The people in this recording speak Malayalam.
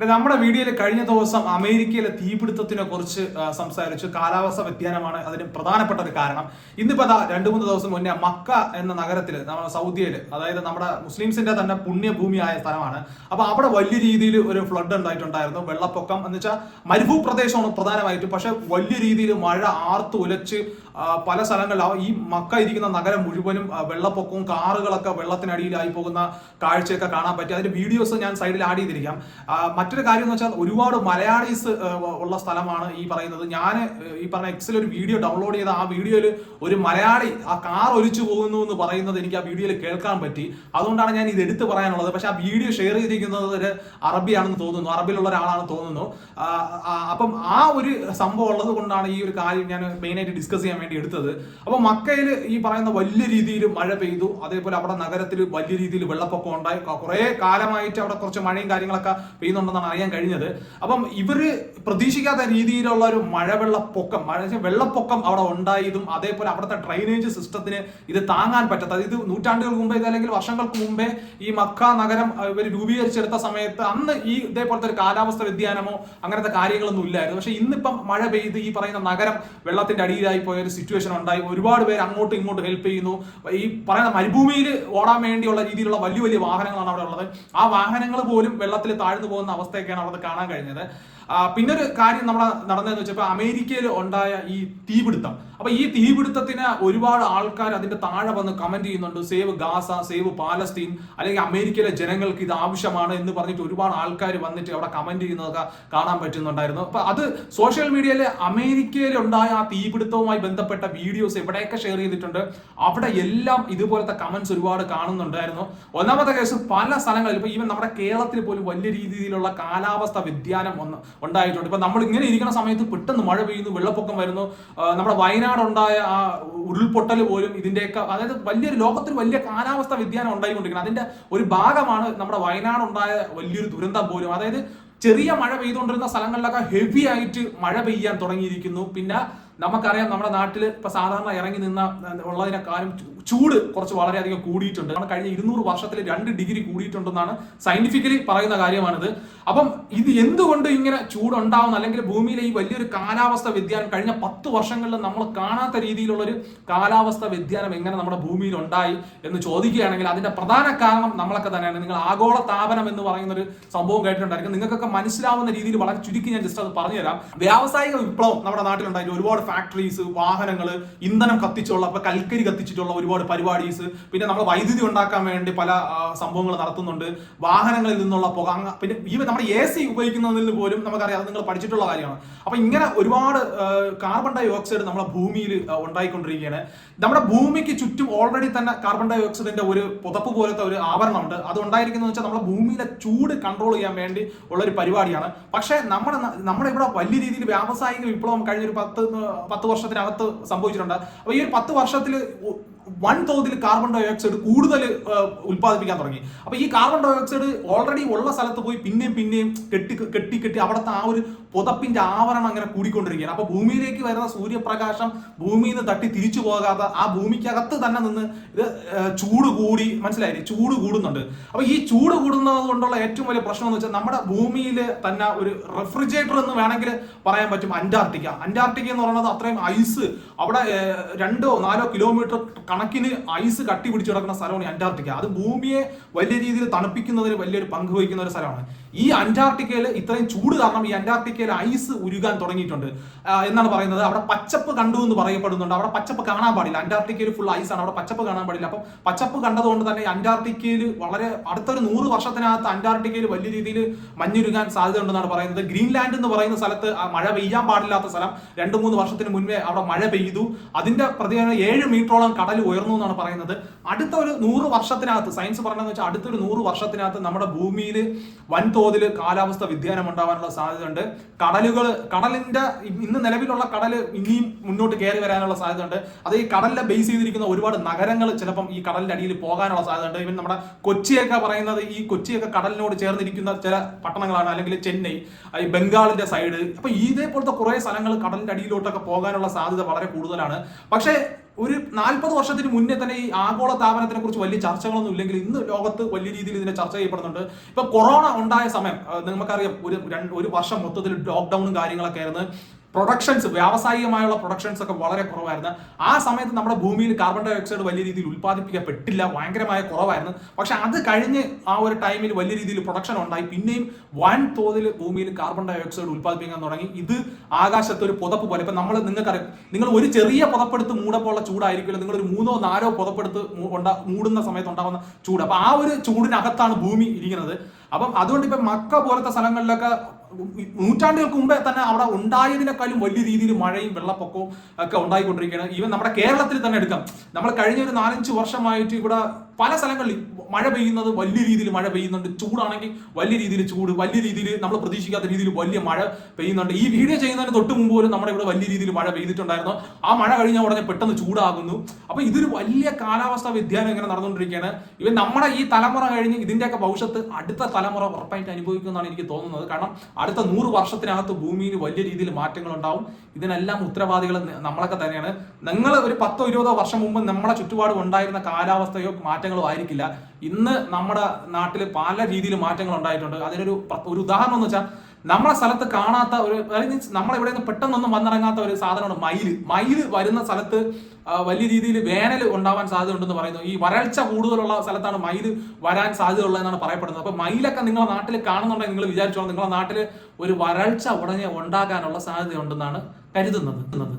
നമ്മുടെ വീഡിയോയിൽ കഴിഞ്ഞ ദിവസം അമേരിക്കയിലെ തീപിടുത്തത്തിനെ കുറിച്ച് സംസാരിച്ചു. കാലാവസ്ഥ വ്യതിയാനമാണ് അതിന് പ്രധാനപ്പെട്ട ഒരു കാരണം. ഇന്നിപ്പോ അതാ രണ്ടു മൂന്ന് ദിവസം മുന്നേ മക്ക എന്ന നഗരത്തിൽ നമ്മുടെ സൗദിയിൽ അതായത് നമ്മുടെ മുസ്ലിംസിന്റെ തന്നെ പുണ്യഭൂമിയായ സ്ഥലമാണ്. അപ്പൊ അവിടെ വലിയ രീതിയിൽ ഒരു ഫ്ലഡ് ഉണ്ടായിട്ടുണ്ടായിരുന്നു വെള്ളപ്പൊക്കം. എന്ന് വെച്ചാൽ മരുഭൂ പ്രദേശമാണ് പ്രധാനമായിട്ടും. പക്ഷെ വലിയ രീതിയിൽ മഴ ആർത്തു ഉലച്ച് പല സ്ഥലങ്ങളിലും ഈ മക്ക ഇരിക്കുന്ന നഗരം മുഴുവനും വെള്ളപ്പൊക്കവും കാറുകളൊക്കെ വെള്ളത്തിനടിയിലായി പോകുന്ന കാഴ്ചയൊക്കെ കാണാൻ പറ്റി. അതിന്റെ വീഡിയോസ് ഞാൻ സൈഡിൽ ആഡ് ചെയ്തിരിക്കാം. മറ്റൊരു കാര്യം എന്ന് വെച്ചാൽ ഒരുപാട് മലയാളീസ് ഉള്ള സ്ഥലമാണ് ഈ പറയുന്നത്. ഞാൻ ഈ പറഞ്ഞ എക്സിൽ ഒരു വീഡിയോ ഡൗൺലോഡ് ചെയ്ത ആ വീഡിയോയിൽ ഒരു മലയാളി ആ കാർ ഒലിച്ചു പോകുന്നു എന്ന് പറയുന്നത് എനിക്ക് ആ വീഡിയോയിൽ കേൾക്കാൻ പറ്റി. അതുകൊണ്ടാണ് ഞാൻ ഇത് എടുത്തു പറയാനുള്ളത്. പക്ഷെ ആ വീഡിയോ ഷെയർ ചെയ്തിരിക്കുന്നത് ഒരു അറബിയാണെന്ന് തോന്നുന്നു. അറബിലുള്ള ഒരാളാണെന്ന് തോന്നുന്നു. അപ്പം ആ ഒരു സംഭവം ഉള്ളത് കൊണ്ടാണ് ഈ ഒരു കാര്യം ഞാൻ മെയിനായിട്ട് ഡിസ്കസ് ചെയ്യാൻ വേണ്ടി എടുത്തത്. അപ്പോൾ മക്കയിൽ ഈ പറയുന്ന വലിയ രീതിയിൽ മഴ പെയ്തു. അതേപോലെ അവിടെ നഗരത്തിൽ വലിയ രീതിയിൽ വെള്ളപ്പൊക്കം ഉണ്ടായി. കുറെ കാലമായിട്ട് അവിടെ കുറച്ച് മഴയും കാര്യങ്ങളൊക്കെ പെയ്യുന്നുണ്ടെന്നാണ് അറിയാൻ കഴിഞ്ഞത്. അപ്പം ഇവർ പ്രതീക്ഷിക്കാത്ത രീതിയിലുള്ള ഒരു മഴവെള്ളപ്പൊക്കം മഴ വെള്ളപ്പൊക്കം അവിടെ ഉണ്ടായതും അതേപോലെ അവിടുത്തെ ഡ്രൈനേജ് സിസ്റ്റത്തിന് ഇത് താങ്ങാൻ പറ്റാത്ത ഇത് നൂറ്റാണ്ടുകൾക്ക് മുമ്പേ അല്ലെങ്കിൽ വർഷങ്ങൾക്ക് മുമ്പേ ഈ മക്ക നഗരം ഇവർ രൂപീകരിച്ചെടുത്ത സമയത്ത് അന്ന് ഈ ഇതേപോലത്തെ ഒരു കാലാവസ്ഥ വ്യതിയാനമോ അങ്ങനത്തെ കാര്യങ്ങളൊന്നും ഇല്ലായിരുന്നു. പക്ഷെ ഇന്നിപ്പം മഴ പെയ്ത് ഈ പറയുന്ന നഗരം വെള്ളത്തിന്റെ അടിയിലായി പോയ ഒരു സിറ്റുവേഷൻ ഉണ്ടായി. ഒരുപാട് പേര് അങ്ങോട്ടും ഇങ്ങോട്ടും ഹെൽപ്പ് ചെയ്യുന്നു. ഈ പറയുന്ന മരുഭൂമിയിൽ ഓടാൻ വേണ്ടിയുള്ള രീതിയിലുള്ള വലിയ വലിയ വാഹനങ്ങളാണ് അവിടെ ഉള്ളത്. ആ വാഹനങ്ങൾ പോലും വെള്ളത്തിൽ താഴ്ന്നു പോകുന്ന അവസ്ഥയൊക്കെയാണ് അവിടെ കാണാൻ കഴിഞ്ഞത്. പിന്നെ ഒരു കാര്യം നമ്മുടെ നടന്നതെന്ന് വെച്ചപ്പോൾ അമേരിക്കയിൽ ഉണ്ടായ ഈ തീപിടുത്തം. അപ്പൊ ഈ തീപിടുത്തത്തിന് ഒരുപാട് ആൾക്കാർ അതിന്റെ താഴെ വന്ന് കമന്റ് ചെയ്യുന്നുണ്ട്. സേവ് ഗാസ സേവ് പാലസ്തീൻ അല്ലെങ്കിൽ അമേരിക്കയിലെ ജനങ്ങൾക്ക് ഇത് ആവശ്യമാണ് എന്ന് പറഞ്ഞിട്ട് ഒരുപാട് ആൾക്കാർ വന്നിട്ട് അവിടെ കമന്റ് ചെയ്യുന്നതൊക്കെ കാണാൻ പറ്റുന്നുണ്ടായിരുന്നു. അപ്പൊ അത് സോഷ്യൽ മീഡിയയിൽ അമേരിക്കയിൽ ഉണ്ടായ ആ തീപിടുത്തവുമായി ബന്ധപ്പെട്ട വീഡിയോസ് എവിടെയൊക്കെ ഷെയർ ചെയ്തിട്ടുണ്ട് അവിടെ എല്ലാം ഇതുപോലത്തെ കമന്റ്സ് ഒരുപാട് കാണുന്നുണ്ടായിരുന്നു. ഒന്നാമത്തെ കേസ് പല സ്ഥലങ്ങളിൽ ഇപ്പൊ ഈവൻ നമ്മുടെ കേരളത്തിൽ പോലും വലിയ രീതിയിലുള്ള കാലാവസ്ഥ വ്യതിയാനം ഒന്ന് ഉണ്ടായിട്ടുണ്ട്. ഇപ്പൊ നമ്മൾ ഇങ്ങനെ ഇരിക്കുന്ന സമയത്ത് പെട്ടെന്ന് മഴ പെയ്യുന്നു വെള്ളപ്പൊക്കം വരുന്നു നമ്മുടെ വയനാട് ഉണ്ടായ ആ ഉരുൾപൊട്ടൽ പോലും ഇതിന്റെയൊക്കെ അതായത് വലിയൊരു ലോകത്തിൽ വലിയ കാലാവസ്ഥ വ്യതിയാനം ഉണ്ടായിക്കൊണ്ടിരിക്കുന്നത് അതിന്റെ ഒരു ഭാഗമാണ് നമ്മുടെ വയനാട് ഉണ്ടായ വലിയൊരു ദുരന്തം പോലും. അതായത് ചെറിയ മഴ പെയ്തുകൊണ്ടിരുന്ന സ്ഥലങ്ങളിലൊക്കെ ഹെവി ആയിട്ട് മഴ പെയ്യാൻ തുടങ്ങിയിരിക്കുന്നു. പിന്നെ നമുക്കറിയാം നമ്മുടെ നാട്ടിൽ ഇപ്പൊ സാധാരണ ഇറങ്ങി നിന്ന ഉള്ളതിനെക്കാളും ചൂട് കുറച്ച് വളരെയധികം കൂടിയിട്ടുണ്ട്. നമ്മൾ കഴിഞ്ഞ ഇരുന്നൂറ് വർഷത്തിൽ രണ്ട് ഡിഗ്രി കൂടിയിട്ടുണ്ടെന്നാണ് സയന്റിഫിക്കലി പറയുന്ന കാര്യമാണിത്. അപ്പം ഇത് എന്തുകൊണ്ട് ഇങ്ങനെ ചൂടുണ്ടാവുന്ന അല്ലെങ്കിൽ ഭൂമിയിലെ ഈ വലിയൊരു കാലാവസ്ഥ വ്യതിയാനം കഴിഞ്ഞ പത്ത് വർഷങ്ങളിൽ നമ്മൾ കാണാത്ത രീതിയിലുള്ള ഒരു കാലാവസ്ഥ വ്യതിയാനം എങ്ങനെ നമ്മുടെ ഭൂമിയിൽ ഉണ്ടായി എന്ന് ചോദിക്കുകയാണെങ്കിൽ അതിന്റെ പ്രധാന കാരണം നമ്മളൊക്കെ തന്നെയാണ്. നിങ്ങൾ ആഗോള താപനം എന്ന് പറയുന്ന ഒരു സംഭവം കേട്ടിട്ടുണ്ടായിരിക്കും. നിങ്ങൾക്കൊക്കെ മനസ്സിലാവുന്ന രീതിയിൽ വളരെ ചുരുക്കി ഞാൻ ജസ്റ്റ് അത് പറഞ്ഞുതരാം. വ്യാവസായിക വിപ്ലവം നമ്മുടെ നാട്ടിലുണ്ടായിരുന്നു ഒരുപാട് ഫാക്ടറീസ് വാഹനങ്ങൾ ഇന്ധനം കത്തിച്ചുള്ള ഇപ്പൊ കൽക്കരി കത്തിച്ചിട്ടുള്ള ഒരുപാട് പരിപാടീസ്. പിന്നെ നമ്മൾ വൈദ്യുതി ഉണ്ടാക്കാൻ വേണ്ടി പല സംഭവങ്ങൾ നടത്തുന്നുണ്ട്. വാഹനങ്ങളിൽ നിന്നുള്ള പുക പിന്നെ ഈ നമ്മുടെ എ സി ഉപയോഗിക്കുന്നതിൽ പോലും നമുക്കറിയാം നിങ്ങൾ പഠിച്ചിട്ടുള്ള കാര്യമാണ്. അപ്പൊ ഇങ്ങനെ ഒരുപാട് കാർബൺ ഡൈ ഓക്സൈഡ് നമ്മുടെ ഭൂമിയിൽ ഉണ്ടായിക്കൊണ്ടിരിക്കുകയാണ്. നമ്മുടെ ഭൂമിക്ക് ചുറ്റും ഓൾറെഡി തന്നെ കാർബൺ ഡൈ ഓക്സൈഡിന്റെ ഒരു പുതപ്പ് പോലത്തെ ഒരു ആവരണമുണ്ട്. അത് ഉണ്ടായിരിക്കുന്നത് വെച്ചാൽ നമ്മുടെ ഭൂമിയിലെ ചൂട് കൺട്രോൾ ചെയ്യാൻ വേണ്ടി ഉള്ള ഒരു പരിപാടിയാണ്. പക്ഷേ നമ്മുടെ നമ്മുടെ ഇവിടെ വലിയ രീതിയിൽ വ്യാവസായിക വിപ്ലവം കഴിഞ്ഞ ഒരു പത്ത് പത്ത് വർഷത്തിനകത്ത് സംഭവിച്ചിട്ടുണ്ട്. അപ്പൊ ഈ ഒരു പത്ത് വർഷത്തിൽ വൻ തോതിൽ കാർബൺ ഡയോക്സൈഡ് കൂടുതൽ ഉൽപ്പാദിപ്പിക്കാൻ തുടങ്ങി. അപ്പൊ ഈ കാർബൺ ഡയോക്സൈഡ് ഓൾറെഡി ഉള്ള സ്ഥലത്ത് പോയി പിന്നെയും പിന്നെയും കെട്ടി കെട്ടി കെട്ടി അവിടുത്തെ ആ ഒരു പുതപ്പിന്റെ ആവരണം അങ്ങനെ കൂടിക്കൊണ്ടിരിക്കുകയാണ്. അപ്പൊ ഭൂമിയിലേക്ക് വരുന്ന സൂര്യപ്രകാശം ഭൂമിയിൽ നിന്ന് തട്ടി തിരിച്ചു പോകാതെ ആ ഭൂമിക്കകത്ത് തന്നെ നിന്ന് ഇത് ചൂട് കൂടി മനസ്സിലായില്ലേ? ചൂട് കൂടുന്നുണ്ട്. അപ്പൊ ഈ ചൂട് കൂടുന്നത് കൊണ്ടുള്ള ഏറ്റവും വലിയ പ്രശ്നം എന്ന് വെച്ചാൽ നമ്മുടെ ഭൂമിയിൽ തന്നെ ഒരു റെഫ്രിജറേറ്റർ എന്ന് വേണമെങ്കിൽ പറയാൻ പറ്റും അന്റാർട്ടിക്ക. അന്റാർട്ടിക്ക എന്ന് പറയുന്നത് അത്രയും ഐസ് അവിടെ രണ്ടോ നാലോ കിലോമീറ്റർ കണക്കിന് ഐസ് കട്ടി പിടിച്ചു കിടക്കുന്ന സ്ഥലമാണ് അന്റാർട്ടിക്ക. അത് ഭൂമിയെ വലിയ രീതിയിൽ തണുപ്പിക്കുന്നതിന് വലിയൊരു പങ്ക് വഹിക്കുന്ന ഒരു സ്ഥലമാണ്. ഈ അന്റാർട്ടിക്കയിൽ ഇത്രയും ചൂട് കാരണം ഈ അന്റാർട്ടിക്കയിൽ ഐസ് ഉരുകാൻ തുടങ്ങിയിട്ടുണ്ട്. എന്നാണ് പറയുന്നത്? അവിടെ പച്ചപ്പ് കണ്ടു എന്ന് പറയപ്പെടുന്നുണ്ട്. അവിടെ പച്ചപ്പ് കാണാൻ പാടില്ല. അന്റാർട്ടിക്കയിൽ ഫുൾ ഐസ് ആണ്. അവിടെ പച്ചപ്പ് കാണാൻ പാടില്ല. അപ്പം പച്ചപ്പ് കണ്ടതുകൊണ്ട് തന്നെ അന്റാർട്ടിക്കയിൽ വളരെ അടുത്തൊരു നൂറ് വർഷത്തിനകത്ത് അന്റാർട്ടിക്കയിൽ വലിയ രീതിയിൽ മഞ്ഞുരുകാൻ സാധ്യത ഉണ്ടെന്നാണ് പറയുന്നത്. ഗ്രീൻലാൻഡ് എന്ന് പറയുന്ന സ്ഥലത്ത് മഴ പെയ്യാൻ പാടില്ലാത്ത സ്ഥലം. രണ്ട് മൂന്ന് വർഷത്തിന് മുൻപേ അവിടെ മഴ പെയ്തു. അതിന്റെ പ്രതികരണം ഏഴ് മീറ്ററോളം കടൽ ഉയർന്നു എന്നാണ് പറയുന്നത്. അടുത്ത ഒരു നൂറ് വർഷത്തിനകത്ത് സയൻസ് പറഞ്ഞതെന്ന് വെച്ചാൽ അടുത്തൊരു നൂറ് വർഷത്തിനകത്ത് നമ്മുടെ ഭൂമിയിൽ വൻതോതിൽ കാലാവസ്ഥ വ്യതിയാനം ഉണ്ടാവാനുള്ള സാധ്യതയുണ്ട്. കടലുകൾ കടലിന്റെ ഇന്ന് നിലവിലുള്ള കടൽ ഇനിയും മുന്നോട്ട് കയറി വരാനുള്ള സാധ്യതയുണ്ട്. അത് ഈ കടലിനെ ബേസ് ചെയ്തിരിക്കുന്ന ഒരുപാട് നഗരങ്ങൾ ചിലപ്പം ഈ കടലിന്റെ അടിയിൽ പോകാനുള്ള സാധ്യതയുണ്ട്. ഇവൻ നമ്മുടെ കൊച്ചിയൊക്കെ പറയുന്നത് ഈ കൊച്ചിയൊക്കെ കടലിനോട് ചേർന്നിരിക്കുന്ന ചില പട്ടണങ്ങളാണ് അല്ലെങ്കിൽ ചെന്നൈ ഈ ബംഗാളിന്റെ സൈഡ് അപ്പൊ ഇതേപോലത്തെ കുറെ സ്ഥലങ്ങൾ കടലിന്റെ അടിയിലോട്ടൊക്കെ പോകാനുള്ള സാധ്യത വളരെ കൂടുതലാണ്. പക്ഷേ ഒരു നാൽപ്പത് വർഷത്തിന് മുന്നേ തന്നെ ഈ ആഗോള താപനത്തിനെ കുറിച്ച് വലിയ ചർച്ചകളൊന്നും ഇല്ലെങ്കിൽ ഇന്ന് ലോകത്ത് വലിയ രീതിയിൽ ഇതിനെ ചർച്ച ചെയ്യപ്പെടുന്നുണ്ട്. ഇപ്പൊ കൊറോണ ഉണ്ടായ സമയം നമുക്കറിയാം ഒരു ഒരു വർഷം മൊത്തത്തിൽ ലോക്ക്ഡൌണും കാര്യങ്ങളൊക്കെ ആയിരുന്നു. പ്രൊഡക്ഷൻസ് വ്യാവസായികമായുള്ള പ്രൊഡക്ഷൻസ് ഒക്കെ വളരെ കുറവായിരുന്നു. ആ സമയത്ത് നമ്മുടെ ഭൂമിയിൽ കാർബൺ ഡൈ ഓക്സൈഡ് വലിയ രീതിയിൽ ഉൽപ്പാദിപ്പിക്കപ്പെട്ടില്ല ഭയങ്കരമായ കുറവായിരുന്നു. പക്ഷെ അത് കഴിഞ്ഞ് ആ ഒരു ടൈമിൽ വലിയ രീതിയിൽ പ്രൊഡക്ഷൻ ഉണ്ടായി. പിന്നെയും വൻ തോതിൽ ഭൂമിയിൽ കാർബൺ ഡൈ ഓക്സൈഡ് ഉൽപ്പാദിപ്പിക്കാൻ തുടങ്ങി. ഇത് ആകാശത്ത് ഒരു പുതപ്പ് പോലെ. ഇപ്പൊ നമ്മൾ നിങ്ങൾക്കറിയാം നിങ്ങൾ ഒരു ചെറിയ പുതപ്പെടുത്ത് മൂടപ്പോഴുള്ള ചൂടായിരിക്കില്ല നിങ്ങൾ ഒരു മൂന്നോ നാലോ പുതപ്പെടുത്ത് മൂടുന്ന സമയത്ത് ഉണ്ടാകുന്ന ചൂട്. അപ്പൊ ആ ഒരു ചൂടിനകത്താണ് ഭൂമി ഇരിക്കുന്നത്. അപ്പം അതുകൊണ്ട് ഇപ്പൊ മക്ക പോലത്തെ സ്ഥലങ്ങളിലൊക്കെ നൂറ്റാണ്ടുകൾക്ക് മുമ്പേ തന്നെ അവിടെ ഉണ്ടായതിനേക്കാളും വലിയ രീതിയിൽ മഴയും വെള്ളപ്പൊക്കവും ഒക്കെ ഉണ്ടായിക്കൊണ്ടിരിക്കുകയാണ്. ഈവൻ നമ്മുടെ കേരളത്തിൽ തന്നെ എടുക്കാം. നമ്മൾ കഴിഞ്ഞ ഒരു നാലഞ്ച് വർഷമായിട്ട് ഇവിടെ പല സ്ഥലങ്ങളിൽ മഴ പെയ്യുന്നത് വലിയ രീതിയിൽ മഴ പെയ്യുന്നുണ്ട്. ചൂടാണെങ്കിൽ വലിയ രീതിയിൽ ചൂട് വലിയ രീതിയിൽ നമ്മൾ പ്രതീക്ഷിക്കാത്ത രീതിയിൽ വലിയ മഴ പെയ്യുന്നുണ്ട്. ഈ വീഡിയോ ചെയ്യുന്നതിന് തൊട്ട് മുമ്പ് പോലും നമ്മുടെ ഇവിടെ വലിയ രീതിയിൽ മഴ പെയ്തിട്ടുണ്ടായിരുന്നു. ആ മഴ കഴിഞ്ഞ ഉടനെ പെട്ടെന്ന് ചൂടാകുന്നു. അപ്പൊ ഇതൊരു വലിയ കാലാവസ്ഥാ വ്യതിയാനം ഇങ്ങനെ നടന്നുകൊണ്ടിരിക്കുകയാണ്. ഇവ നമ്മുടെ ഈ തലമുറ കഴിഞ്ഞ് ഇതിന്റെയൊക്കെ ഭവിഷ്യത്ത് അടുത്ത തലമുറ ഉറപ്പായിട്ട് അനുഭവിക്കുമെന്നാണ് എനിക്ക് തോന്നുന്നത്. കാരണം അടുത്ത നൂറ് വർഷത്തിനകത്ത് ഭൂമിയിൽ വലിയ രീതിയിൽ മാറ്റങ്ങൾ ഉണ്ടാവും ഇതിനെല്ലാം ഉത്തരവാദികൾ നമ്മളൊക്കെ തന്നെയാണ്. നിങ്ങൾ ഒരു പത്തോ ഇരുപതോ വർഷം മുമ്പ് നമ്മളെ ചുറ്റുപാടും ഉണ്ടായിരുന്ന കാലാവസ്ഥയോ മാറ്റങ്ങളോ ആയിരിക്കില്ല. ഇന്ന് നമ്മുടെ നാട്ടിൽ പല രീതിയിൽ മാറ്റങ്ങൾ ഉണ്ടായിട്ടുണ്ട്. അതിനൊരു ഒരു ഉദാഹരണം എന്ന് വെച്ചാൽ നമ്മളെ സ്ഥലത്ത് കാണാത്ത ഒരു അല്ലെങ്കിൽ നമ്മളെവിടെ നിന്ന് പെട്ടെന്നൊന്നും വന്നിറങ്ങാത്ത ഒരു സാധനമാണ് മയിൽ മയിൽ വരുന്ന സ്ഥലത്ത് വലിയ രീതിയിൽ വേനൽ ഉണ്ടാവാൻ സാധ്യത ഉണ്ടെന്ന് പറയുന്നു. ഈ വരൾച്ച കൂടുതലുള്ള സ്ഥലത്താണ് മയിൽ വരാൻ സാധ്യതയുള്ളതെന്നാണ് പറയപ്പെടുന്നത്. അപ്പൊ മയിലൊക്കെ നിങ്ങളുടെ നാട്ടിൽ കാണുന്നുണ്ടെങ്കിൽ നിങ്ങൾ വിചാരിച്ചോളാം നിങ്ങളുടെ നാട്ടിൽ ഒരു വരൾച്ച ഉടനെ ഉണ്ടാകാനുള്ള സാധ്യത ഉണ്ടെന്നാണ് കരുതുന്നത്.